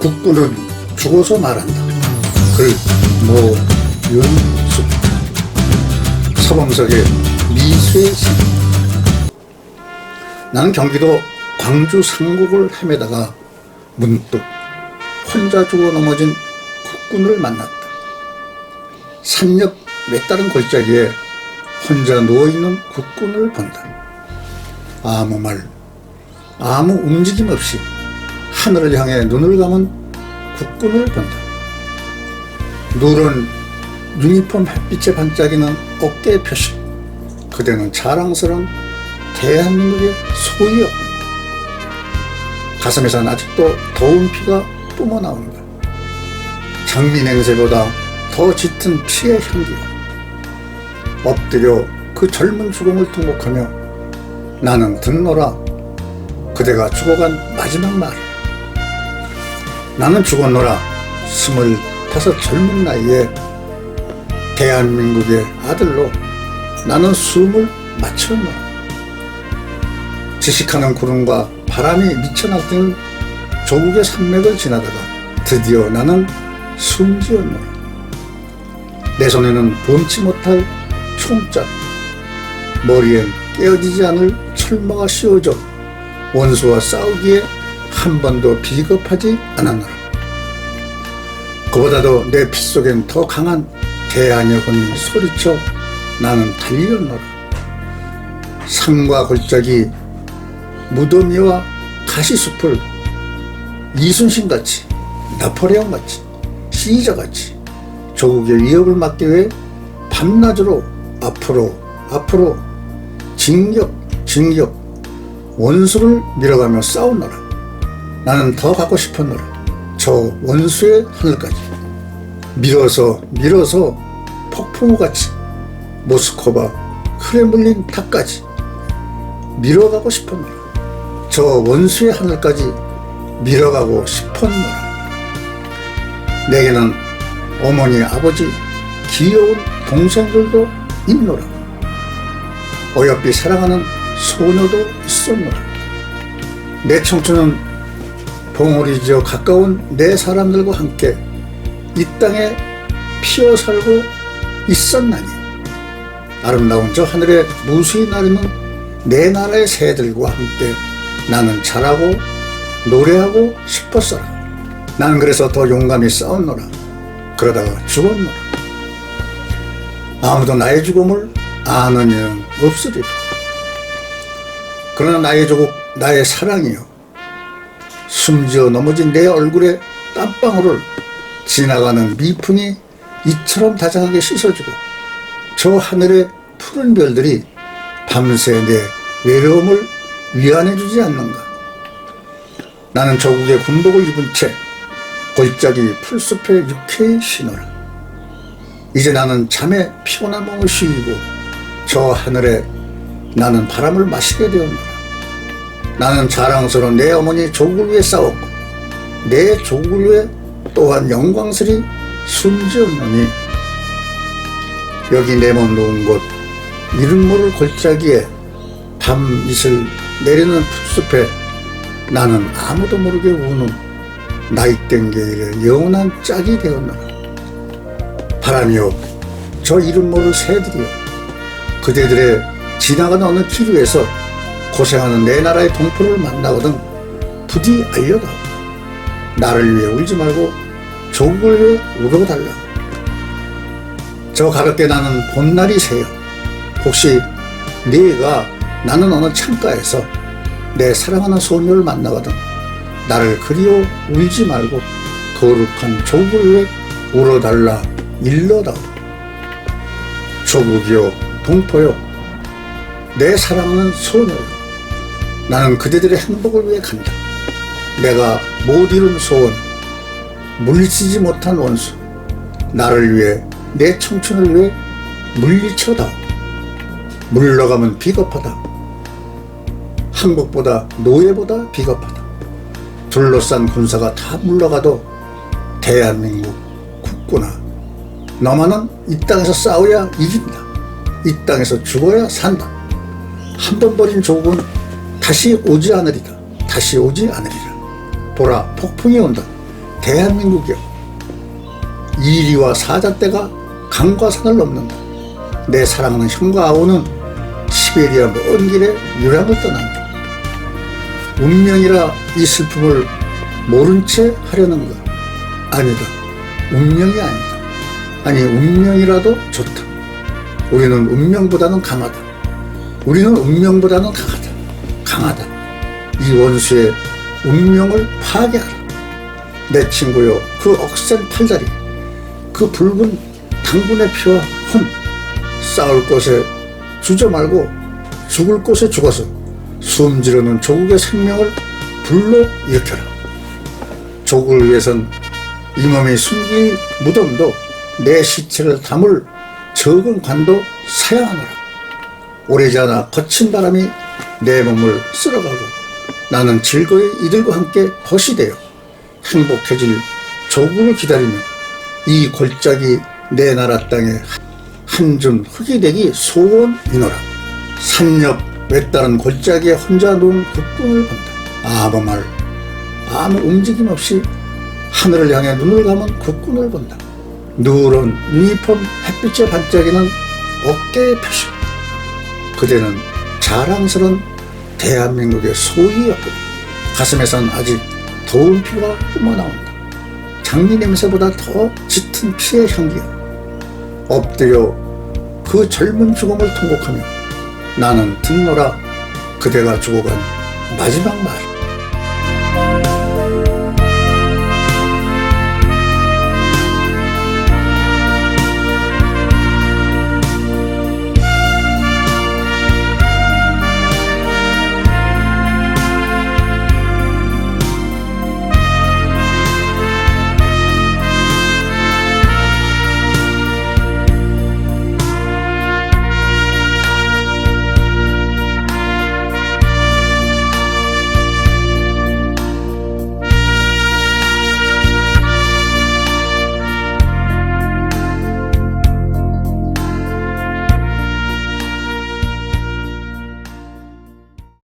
국군은 죽어서 말한다. 글, 모, 윤숙. 서범석의 미수의 시. 나는 경기도 광주 상곡을 헤매다가 문득 혼자 죽어 넘어진 국군을 만났다. 산옆 외다른 골짜기에 혼자 누워있는 국군을 본다. 아무 말, 아무 움직임 없이 하늘을 향해 눈을 감은 국군을 본다. 누런 유니폼 햇빛에 반짝이는 어깨 표시. 그대는 자랑스러운 대한민국의 소유였다. 가슴에선 아직도 더운 피가 뿜어나온다. 장미 냄새보다 더 짙은 피의 향기가 엎드려 그 젊은 죽음을 통곡하며 나는 듣노라 그대가 죽어간 마지막 말 나는 죽었노라. 스물다섯 젊은 나이에 대한민국의 아들로 나는 숨을 마쳤노라. 지식하는 구름과 바람이 미쳐 날뛰는 조국의 산맥을 지나다가 드디어 나는 숨지었노라. 내 손에는 범치 못할 총짝 머리엔 깨어지지 않을 철마가 씌워져 원수와 싸우기에 한 번도 비겁하지 않았노라. 그보다도 내 핏속엔 더 강한 대안의 혼이 소리쳐 나는 달렸노라. 산과 골짜기 무더미와 가시숲을 이순신같이 나포레옹같이 시저같이 조국의 위협을 막기 위해 밤낮으로 앞으로 앞으로 진격 진격 원수를 밀어가며 싸우노라 나는 더 가고 싶었노라 저 원수의 하늘까지. 밀어서 밀어서 폭풍우같이 모스코바 크레물린 탑까지 밀어가고 싶었노라 저 원수의 하늘까지 밀어가고 싶었노라 내게는 어머니 아버지 귀여운 동생들도 있노라. 어여삐 사랑하는 소녀도 있었노라. 내 청춘은 봉우리 지어 가까운 내 사람들과 함께 이 땅에 피어 살고 있었나니. 아름다운 저 하늘에 무수히 나르는 내 나라의 새들과 함께 나는 자라고 노래하고 싶었어라. 나는 그래서 더 용감히 싸웠노라. 그러다가 죽었노라. 아무도 나의 죽음을 아는 이는 없으리라. 그러나 나의 조국 나의 사랑이여 숨지어 넘어진 내 얼굴에 땀방울을 지나가는 미풍이 이처럼 다정하게 씻어주고 저 하늘의 푸른 별들이 밤새 내 외로움을 위안해주지 않는가. 나는 조국의 군복을 입은 채 골짜기 풀숲에 유쾌히 쉬노라. 이제 나는 잠에 피곤한 몸을 쉬고 저 하늘에 나는 바람을 마시게 되었노라 나는 자랑스러운 내 어머니 조국을 위해 싸웠고 내 조국을 위해 또한 영광스리 숨지었노니. 여기 내 몸 놓은 곳 이름 모를 골짜기에 밤 이슬 내리는 풋숲에 나는 아무도 모르게 우는 나이 땡게일의 영원한 짝이 되었노라 바람이여 저 이름 모를 새들이여 그대들의 지나가는 어느 길 위에서 고생하는 내 나라의 동포를 만나거든 부디 알려다오 나를 위해 울지 말고 조국을 위해 울어달라고 저 가볍게 나는 봄날이 새요. 혹시 네가 나는 어느 창가에서 내 사랑하는 소녀를 만나거든 나를 그리워 울지 말고 거룩한 조국을 위해 울어달라 일러다오 조국이요 동포요 내 사랑하는 소녀요 나는 그대들의 행복을 위해 간다. 내가 못 이룬 소원 물리치지 못한 원수 나를 위해 내 청춘을 위해 물리쳐다오 물러가면 비겁하다. 항복보다 노예보다 비겁하다. 둘러싼 군사가 다 물러가도 대한민국 국구나. 너만은 이 땅에서 싸워야 이긴다. 이 땅에서 죽어야 산다. 한 번 버린 조국은 다시 오지 않으리다 다시 오지 않으리라. 보라 폭풍이 온다. 대한민국이여 이리와 사자떼가 강과 산을 넘는다. 내 사랑하는 형과 아우는 시베리아 먼 길에 유랑을 떠난다. 운명이라 이 슬픔을 모른 채 하려는 것 아니다. 운명이 아니다. 아니 운명이라도 좋다. 우리는 운명보다는 강하다. 우리는 운명보다는 강하다 강하다. 이 원수의 운명을 파괴하라. 내 친구여 그 억센 팔다리 그 붉은 당군의 피와 혼 싸울 곳에 주저 말고 죽을 곳에 죽어서 숨지르는 조국의 생명을 불러 일으켜라. 조국을 위해선 이 몸이 숨길 무덤도 내 시체를 담을 적은 관도 사양하노라. 오래지 않아 거친 바람이 내 몸을 쓸어가고 나는 즐거이 이들과 함께 벗이 되어 행복해질 조국을 기다리며 이 골짜기 내 나라 땅에 한줌 흙이 되기 소원이노라. 산옆 외따른 골짜기에 혼자 누운 그 꿈을 본다. 아무 말 아무 움직임 없이 하늘을 향해 눈을 감은 그 꿈을 본다. 누런 유니폼 햇빛에 반짝이는 어깨의 표시. 그대는 자랑스런 대한민국의 소희였고 가슴에선 아직 더운 피가 뿜어나온다. 장미 냄새보다 더 짙은 피의 향기요. 엎드려 그 젊은 죽음을 통곡하며 나는 듣노라 그대가 죽어간 마지막 말.